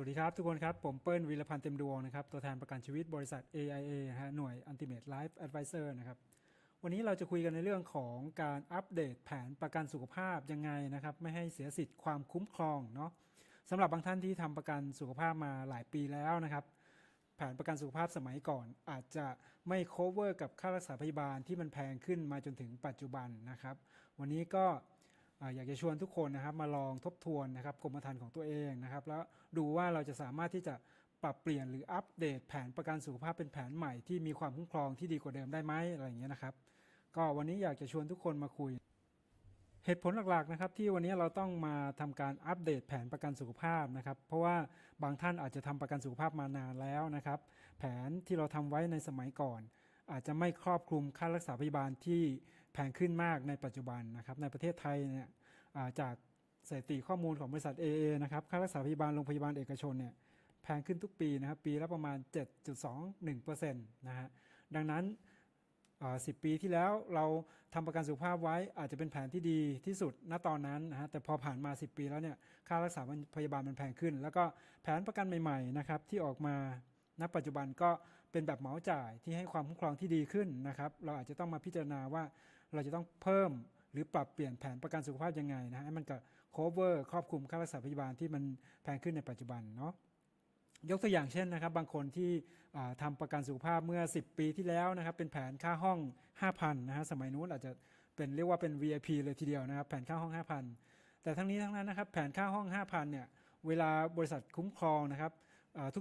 วัสดีครับทุกคนครับ ผมเปิ้ลวีรพันธ์เต็มดวงนะครับ ตัวแทนประกันชีวิตบริษัท AIA นะฮะหน่วย Ultimate Life Advisor นะครับ วันนี้เราจะคุยกันในเรื่องของการอัปเดตแผนประกันสุขภาพยังไงนะครับ ไม่ให้เสียสิทธิ์ความคุ้มครองเนาะสำหรับบางท่านที่ทำประกันสุขภาพมาหลายปีแล้วนะครับ แผนประกันสุขภาพสมัยก่อน อาจจะไม่ cover กับค่ารักษาพยาบาลที่มันแพงขึ้นมาจนถึงปัจจุบันนะครับ วันนี้ก็ อยากจะชวนทุกคนนะครับมาลองทบทวนนะครับกรมธรรม์ของตัวเองนะครับ แล้วดูว่าเราจะสามารถที่จะปรับเปลี่ยนหรืออัปเดตแผนประกันสุขภาพเป็นแผนใหม่ที่มีความคุ้มครองที่ดีกว่าเดิมได้ไหมอะไรอย่างเงี้ยนะครับ ก็วันนี้อยากจะชวนทุกคนมาคุย เหตุผลหลักๆนะครับที่วันนี้เราต้องมาทำการอัปเดตแผนประกันสุขภาพนะครับ เพราะว่าบางท่านอาจจะทำประกันสุขภาพมานานแล้วนะครับ แผนที่เราทำไว้ในสมัยก่อน อาจจะไม่ครอบคลุมค่ารักษาพยาบาลที่ พงขึ้นมากในปัจจุบันนะครับในประเทศไทยเนี่ยจากสถิติข้อมูลของบริษัท AA นะครับค่ารักษาพยาบาลโรงพยาบาลเอกชนเนี่ยแพงขึ้นทุกปีนะครับปีละประมาณ 7.21%นะฮะดังนั้นสิบปีที่แล้วเราทำประกันสุขภาพไว้อาจจะเป็นแผนที่ดีที่สุดณตอนนั้นนะฮะแต่พอผ่านมา 10 ปีแล้วเนี่ยค่ารักษาพยาบาลมันแพงขึ้น แล้วก็แผนประกันใหม่ๆนะครับที่ออกมาณปัจจุบันก็เป็นแบบเหมาจ่ายที่ให้ความคุ้มครองที่ดีขึ้นนะครับ เราอาจจะต้องมาพิจารณาว่า เราจะต้องเพิ่มหรือปรับเปลี่ยนแผนประกันสุขภาพยังไงนะให้มันกับ cover ครอบคลุมค่ารักษาพยาบาลที่มันแพงขึ้นในปัจจุบันเนาะยกตัวอย่างเช่นนะครับ บางคนที่ทำาประกันสุขภาพเมื่อ 10 ปีที่แล้วนะครับ เป็นแผนค่าห้อง 5,000นะฮะสมัยนู้นอาจจะเป็นเรียกว่าเป็น VIP เลยทีเดียวนะครับ แผนค่าห้อง 5,000 แต่ทั้งนี้ทั้งนั้นนะครับ แผนค่าห้อง 5,000 เนี่ยเวลาบริษัทคุ้มครองนะครับ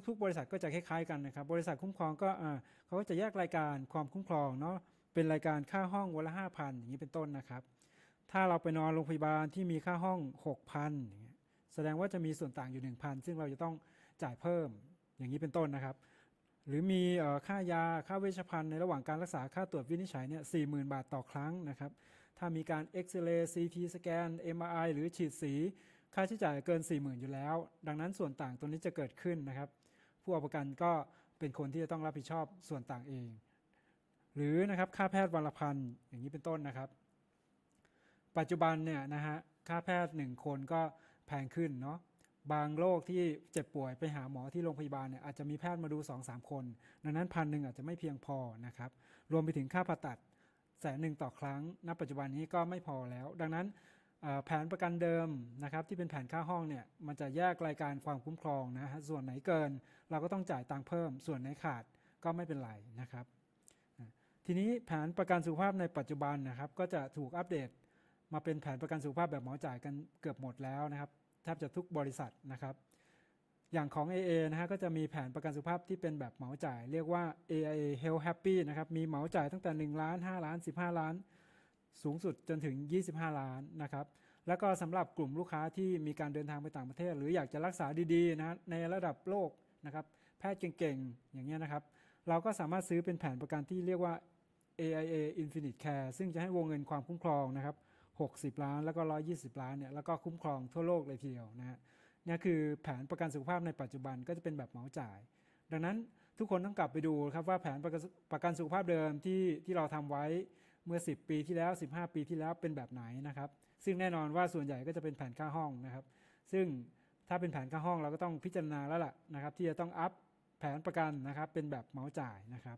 ทุกๆ บริษัทก็จะคล้ายๆกันนะครับ บริษัทคุ้มครองก็เขาก็จะแยกรายการความคุ้มครองเนาะ เป็นรายการค่าห้องวันละ5,000อย่างนี้เป็นต้นนะครับ ถ้าเราไปนอนโรงพยาบาลที่มีค่าห้อง6,000อย่างเงี้ยแสดงว่าจะมีส่วนต่างอยู่1,000ซึ่งเราจะต้องจ่ายเพิ่มอย่างนี้เป็นต้นนะครับ หรือมีค่ายาค่าเวชภัณฑ์ในระหว่างการรักษาค่าตรวจวินิจฉัยเนี่ยสี่หมื่นบาทต่อครั้งนะครับ ถ้ามีการเอ็กซเรย์ซีทีสแกน MRI หรือฉีดสีค่าใช้จ่ายเกิน 4 0,000 อยู่แล้ว ดังนั้นส่วนต่างตัวนี้จะเกิดขึ้นนะครับ ผู้เอาประกันก็เป็นคนที่จะต้องรับผิดชอบส่วนต่างเอง หรือนะครับค่าแพทย์วันละพันอย่างนี้เป็นต้นนะครับ ปัจจุบันเนี่ยนะฮะค่าแพทย์ 1 คนก็แพงขึ้นเนาะบางโรคที่เจ็บป่วยไปหาหมอที่โรงพยาบาลเนี่ยอาจจะมีแพทย์มาดู 2-3 คน ดังนั้นพันหนึ่งอาจจะไม่เพียงพอนะครับ รวมไปถึงค่าผ่าตัดแสนหนึ่งต่อครั้ง ณ ปัจจุบันนี้ก็ไม่พอแล้ว ดังนั้นแผนประกันเดิมนะครับที่เป็นแผนค่าห้องเนี่ยมันจะแยกรายการความคุ้มครองนะฮะส่วนไหนเกิน เราก็ต้องจ่ายตังค์เพิ่ม ส่วนไหนขาดก็ไม่เป็นไรนะครับ ทีนี้แผนประกันสุขภาพในปัจจุบันนะครับ ก็จะถูกอัปเดตมาเป็นแผนประกันสุขภาพแบบเหมาจ่ายกันเกือบหมดแล้วนะครับแทบจะทุกบริษัทนะครับ อย่างของ AA นะฮะก็จะมีแผนประกันสุขภาพที่เป็นแบบเหมาจ่าย เรียกว่า AIA Health Happy นะครับมีเหมาจ่ายตั้งแต่ 1 ล้าน 5 ล้าน 15 ล้าน สูงสุดจนถึง 25 ล้านนะครับแล้วก็สำหรับกลุ่มลูกค้าที่มีการเดินทางไปต่างประเทศ หรืออยากจะรักษาดีๆนะฮะในระดับโลกนะครับแพทย์เก่งๆอย่างเงี้ยนะครับ เราก็สามารถซื้อเป็นแผนประกันที่เรียกว่า AIA Infinite Care ซึ่งจะให้วงเงินความคุ้มครองนะครับ60 ล้านแล้วก็ 120 ล้านเนี่ยแล้วก็คุ้มครองทั่วโลกเลยทีเดียวนะฮะเนี่ยคือแผนประกันสุขภาพในปัจจุบันก็จะเป็นแบบเหมาจ่าย ดังนั้นทุกคนต้องกลับไปดูครับว่าแผนประกันประกันสุขภาพเดิมที่ที่เราทำไว้เมื่อ 10 ปีที่แล้ว 15 ปีที่แล้วเป็นแบบไหนนะครับซึ่งแน่นอนว่าส่วนใหญ่ก็จะเป็นแผนค่าห้องนะครับ ซึ่งถ้าเป็นแผนค่าห้องเราก็ต้องพิจารณาแล้วล่ะนะครับ ที่จะต้องอัพแผนประกันนะครับเป็นแบบเหมาจ่ายนะครับ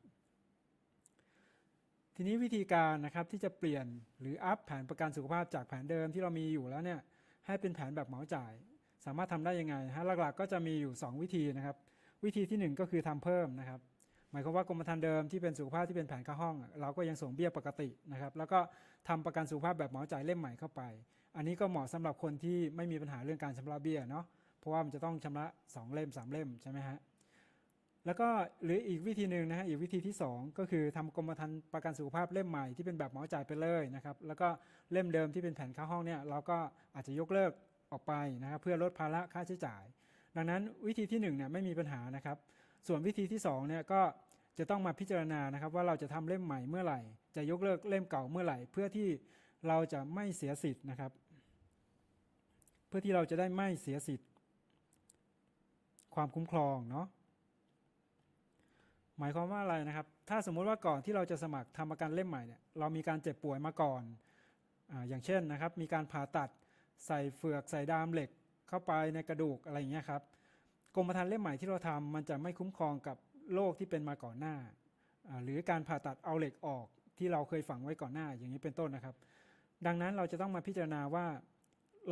ทีนี้วิธีการนะครับที่จะเปลี่ยนหรืออัพแผนประกันสุขภาพจากแผนเดิมที่เรามีอยู่แล้วเนี่ยให้เป็นแผนแบบเหมาจ่าย สามารถทำได้ยังไงฮะหลักๆ ก็จะมีอยู่ 2 วิธีนะครับ วิธีทีหนึ่1 ก็คือทำเพิ่มนะครับหมายความว่ากรมธรรม์เดิมที่เป็นสุขภาพที่เป็นแผนค่าห้อง เราก็ยังส่งเบี้ยปกตินะครับ แล้วก็ทำประกันสุขภาพแบบเหมาจ่ายเล่มใหม่เข้าไป อันนี้ก็เหมาะสำหรับคนที่ไม่มีปัญหาเรื่องการชำระเบี้ยเนาะเพราะว่ามันจะต้องชำระ 2 เล่ม 3 เล่มใช่ไหมฮะ แล้วก็หรืออีกวิธีหนึ่งนะฮะอีกวิธีที่ 2 ก็คือทำกรมธรรม์ประกันสุขภาพเล่มใหม่ที่เป็นแบบเหมาจ่ายไปเลยนะครับแล้วก็เล่มเดิมที่เป็นแผนค่าห้องเนี่ยเราก็อาจจะยกเลิกออกไปนะครับเพื่อลดภาระค่าใช้จ่าย ดังนั้นวิธีที่1เนี่ยไม่มีปัญหานะครับ ส่วนวิธีที่2เนี่ยก็จะต้องมาพิจารณานะครับว่าเราจะทำเล่มใหม่เมื่อไหร่ จะยกเลิกเล่มเก่าเมื่อไหร่ เพื่อที่เราจะไม่เสียสิทธิ์นะครับ เพื่อที่เราจะได้ไม่เสียสิทธิ์ ความคุ้มครองเนาะ หมายความว่าอะไรนะครับ ถ้าสมมุติว่าก่อนที่เราจะสมัครทำประกันเล่มใหม่เนี่ยเรามีการเจ็บป่วยมาก่อนออย่างเช่นนะครับ มีการผ่าตัดใส่เฟือกใส่ดามเหล็กเข้าไปในกระดูกอะไรอย่างเงี้ยครับกรมธรรม์เล่มใหม่ที่เราทำมันจะไม่คุ้มครองกับโรคที่เป็นมาก่อนหน้า หรือการผ่าตัดเอาเหล็กออกที่เราเคยฝังไว้ก่อนหน้าอย่างนี้เป็นต้นนะครับ ดังนั้นเราจะต้องมาพิจารณาว่า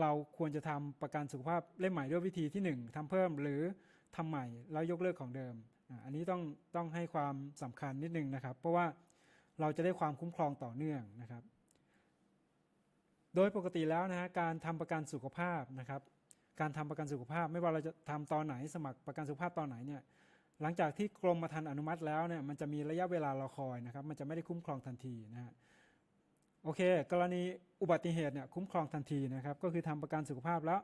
เราควรจะทำประกันสุขภาพเล่มใหม่ด้วยวิธีที่หนึ่งทำเพิ่มหรือทำใหม่แล้วยกเลิกของเดิม อันนี้ต้องต้องให้ความสำคัญนิดนึงนะครับ เพราะว่าเราจะได้ความคุ้มครองต่อเนื่องนะครับ โดยปกติแล้วนะฮะการทำประกันสุขภาพนะครับ การทำประกันสุขภาพ ไม่ว่าเราจะทำตอนไหนสมัครประกันสุขภาพตอนไหนเนี่ยหลังจากที่กรมธรรม์อนุมัติแล้วเนี่ยมันจะมีระยะเวลารอคอยนะครับ มันจะไม่ได้คุ้มครองทันทีนะฮะโอเค กรณีอุบัติเหตุเนี่ยคุ้มครองทันทีนะครับ ก็คือทำประกันสุขภาพแล้ว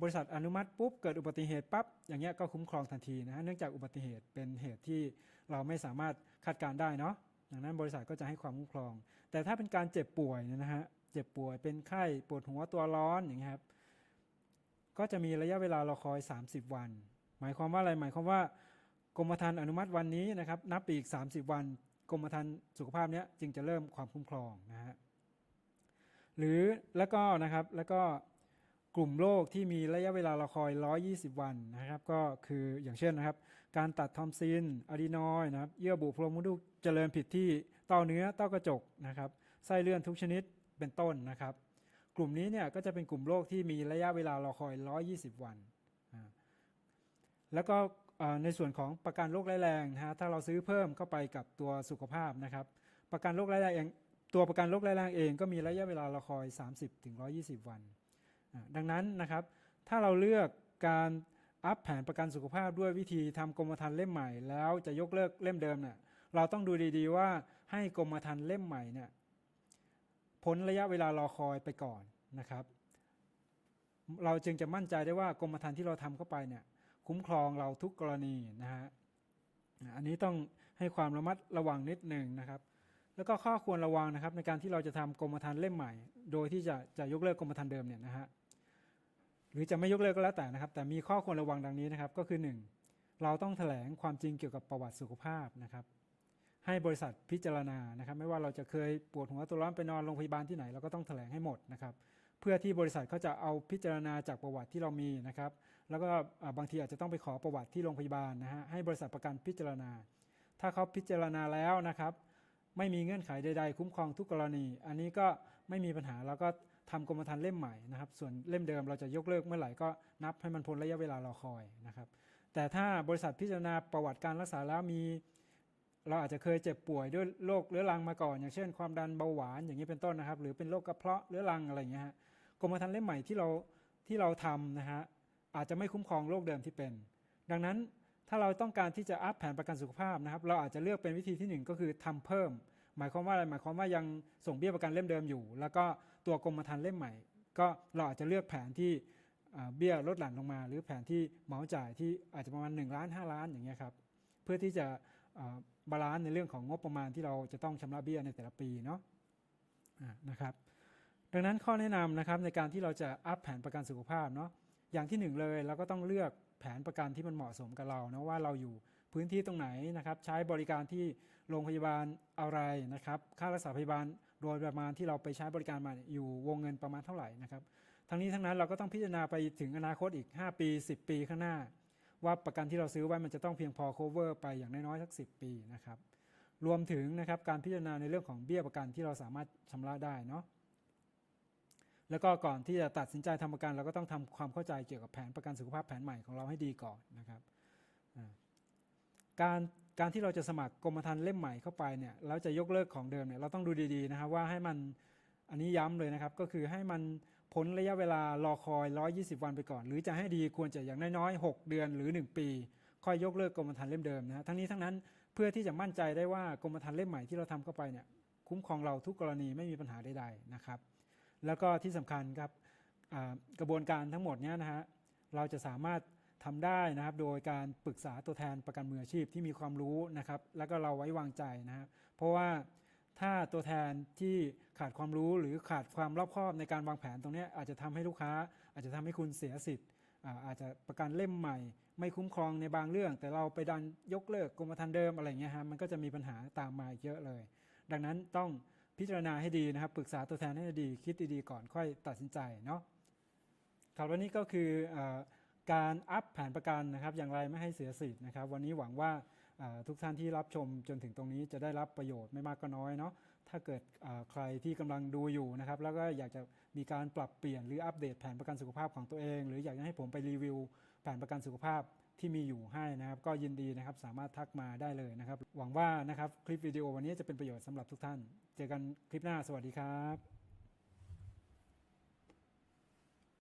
บริษัทอนุมัติปุ๊บเกิดอุบัติเหตุปั๊บอย่างเงี้ยก็คุ้มครองทันทีนะฮะเนื่องจากอุบัติเหตุเป็นเหตุที่เราไม่สามารถคาดการได้เนาะดังนั้นบริษัทก็จะให้ความคุ้มครอง แต่ถ้าเป็นการเจ็บป่วยเนี่ยนะฮะเจ็บป่วยเป็นไข้ปวดหัวตัวร้อนอย่างเงี้ยครับก็จะมีระยะเวลารอคอย 30 วัน หมายความว่าอะไรหมายความว่ากรมธรรม์อนุมัติวันนี้นะครับนับไปอีก 30 วันกรมธรรม์สุขภาพเนี้ยจึงจะเริ่มความคุ้มครองนะฮะหรือแล้วก็นะครับแล้วก็ กลุ่มโรคที่มีระยะเวลารอคอย 120 วันนะครับ ก็คืออย่างเช่นนะครับ การตัดทอมซินอะดีนอยด์นะครับ เยื่อบุโพรงมดลูกเจริญผิดที่เต้าเนื้อเต้ากระจกนะครับไส้เลื่อนทุกชนิดเป็นต้นนะครับ กลุ่มนี้เนี่ยก็จะเป็นกลุ่มโรคที่มีระยะเวลารอคอย 120 วัน แล้วก็ในส่วนของประกันโรคร้ายแรงนะฮะถ้าเราซื้อเพิ่มเข้าไปกับตัวสุขภาพนะครับ ประกันโรคร้ายแรงเองตัวประกันโรคร้ายแรงเองก็มีระยะเวลารอคอย 30ถึง120 วัน ดังนั้นนะครับ ถ้าเราเลือกการอัพแผนประกันสุขภาพด้วยวิธีทำกรมธรรม์เล่มใหม่ แล้วจะยกเลิกเล่มเดิมเนี่ยเราต้องดูดีๆว่าให้กรมธรรม์เล่มใหม่เนี่ยพ้นระยะเวลารอคอยไปก่อนนะครับ เราจึงจะมั่นใจได้ว่ากรมธรรม์ที่เราทำเข้าไปเนี่ยคุ้มครองเราทุกกรณีนะฮะอันนี้ต้องให้ความระมัดระวังนิดหนึ่งนะครับ แล้วก็ข้อควรระวังนะครับในการที่เราจะทำกรมธรรม์เล่มใหม่ โดยที่จะจะยกเลิกกรมธรรม์เดิมเนี่ยนะฮะ หรือจะไม่ยกเลิกก็แล้วแต่นะครับ แต่มีข้อควรระวังดังนี้นะครับ ก็คือ 1 เราต้องแถลงความจริงเกี่ยวกับประวัติสุขภาพนะครับ ให้บริษัทพิจารณานะครับ ไม่ว่าเราจะเคยปวดหัวตัวร้อนไปนอนโรงพยาบาลที่ไหนเราก็ต้องแถลงให้หมดนะครับ เพื่อที่บริษัทเขาจะเอาพิจารณาจากประวัติที่เรามีนะครับ แล้วก็บางทีอาจจะต้องไปขอประวัติที่โรงพยาบาลนะฮะให้บริษัทประกันพิจารณา ถ้าเขาพิจารณาแล้วนะครับไม่มีเงื่อนไขใด ๆ คุ้มครองทุกกรณี อันนี้ก็ไม่มีปัญหาเราก็ ทำกรมธรรม์เล่มใหม่นะครับ ส่วนเล่มเดิมเราจะยกเลิกเมื่อไหร่ก็นับให้มันพ้นระยะเวลารอคอยนะครับ แต่ถ้าบริษัทพิจารณาประวัติการรักษาแล้วมี เราอาจจะเคยเจ็บป่วยด้วยโรคเรื้อรังมาก่อน อย่างเช่น ความดันเบาหวานอย่างนี้เป็นต้นนะครับ หรือเป็นโรคกระเพาะเรื้อรังอะไรอย่างเงี้ยฮะกรมธรรม์เล่มใหม่ที่เราที่เราทำนะฮะอาจจะไม่คุ้มครองโรคเดิมที่เป็น ดังนั้นถ้าเราต้องการที่จะอัพแผนประกันสุขภาพนะครับ เราอาจจะเลือกเป็นวิธีที่หนึ่งก็คือทำเพิ่ม หมายความว่าอะไรหมายความว่ายังส่งเบี้ยประกันเล่มเดิมอยู่ แล้วก็ ตัวกรมธรรม์เล่มใหม่ ก็เราอาจจะเลือกแผนที่เบี้ยลดหลั่นลงมา หรือแผนที่เหมาจ่ายที่อาจจะประมาณ1ล้าน5ล้านอย่างเงี้ยครับเพื่อที่จะบาลานซ์ในเรื่องของงบประมาณที่เราจะต้องชำระเบี้ยในแต่ละปีเนาะนะครับดังนั้นข้อแนะนำนะครับในการที่เราจะอัพแผนประกันสุขภาพเนาะอย่างที่หนึ่งเลยเราก็ต้องเลือกแผนประกันที่มันเหมาะสมกับเรานะว่าเราอยู่พื้นที่ตรงไหนนะครับ ใช้บริการที่โรงพยาบาลอะไรนะครับ ค่ารักษาพยาบาล โดยประมาณที่เราไปใช้บริการมาอยู่วงเงินประมาณเท่าไหร่นะครับทั้งนี้ทั้งนั้นเราก็ต้องพิจารณาไปถึงอนาคตอีก 5 ปี 10 ปีข้างหน้า ว่าประกันที่เราซื้อไว้มันจะต้องเพียงพอ cover ไปอย่างน้อยๆสัก 10 ปีนะครับรวมถึงนะครับการพิจารณาในเรื่องของเบี้ยประกันที่เราสามารถชำระได้เนาะแล้วก็ก่อนที่จะตัดสินใจทำประกันเราก็ต้องทำความเข้าใจเกี่ยวกับแผนประกันสุขภาพแผนใหม่ของเราให้ดีก่อนนะครับการ การที่เราจะสมัครกรมธรรม์เล่มใหม่เข้าไปเนี่ยแล้วจะยกเลิกของเดิมเนี่ยเราต้องดูดีๆนะครับว่าให้มันอันนี้ย้ำเลยนะครับ ก็คือให้มันพ้นระยะเวลารอคอย 120 วันไปก่อน หรือจะให้ดีควรจะอย่างน้อยๆ 6 เดือนหรือ 1 ปี ค่อยยกเลิกกรมธรรม์เล่มเดิมนะทั้งนี้ทั้งนั้นเพื่อที่จะมั่นใจได้ว่ากรมธรรม์เล่มใหม่ที่เราทำเข้าไปเนี่ยคุ้มครองเราทุกกรณีไม่มีปัญหาใดๆนะครับ แล้วก็ที่สำคัญครับกระบวนการทั้งหมดเนี้ยนะฮะเราจะสามารถ ทำได้นะครับ โดยการปรึกษาตัวแทนประกันมืออาชีพที่มีความรู้นะครับ แล้วก็เราไว้วางใจนะครับเพราะว่าถ้าตัวแทนที่ขาดความรู้หรือขาดความรอบคอบในการวางแผนตรงนี้อาจจะทำให้ลูกค้า อาจจะทำให้คุณเสียสิทธิ์อาจจะประกันเล่มใหม่ ไม่คุ้มครองในบางเรื่อง แต่เราไปดันยกเลิกกรมธรรม์เดิมอะไรเงี้ยฮะมันก็จะมีปัญหาตามมาเยอะเลย ดังนั้นต้องพิจารณาให้ดีนะครับปรึกษาตัวแทนให้ดีคิดดีๆก่อนค่อยตัดสินใจเนาะครับวันนี้ก็คืออ การอัพแผนประกันนะครับ อย่างไรไม่ให้เสียสิทธิ์นะครับ วันนี้หวังว่าทุกท่านที่รับชมจนถึงตรงนี้จะได้รับประโยชน์ไม่มากก็น้อยเนาะถ้าเกิดใครที่กำลังดูอยู่นะครับ แล้วก็อยากจะมีการปรับเปลี่ยนหรืออัปเดตแผนประกันสุขภาพของตัวเอง หรืออยากจะให้ผมไปรีวิวแผนประกันสุขภาพที่มีอยู่ให้นะครับ ก็ยินดีนะครับสามารถทักมาได้เลยนะครับ หวังว่านะครับคลิปวิดีโอวันนี้จะเป็นประโยชน์สำหรับทุกท่าน เจอกันคลิปหน้าสวัสดีครับ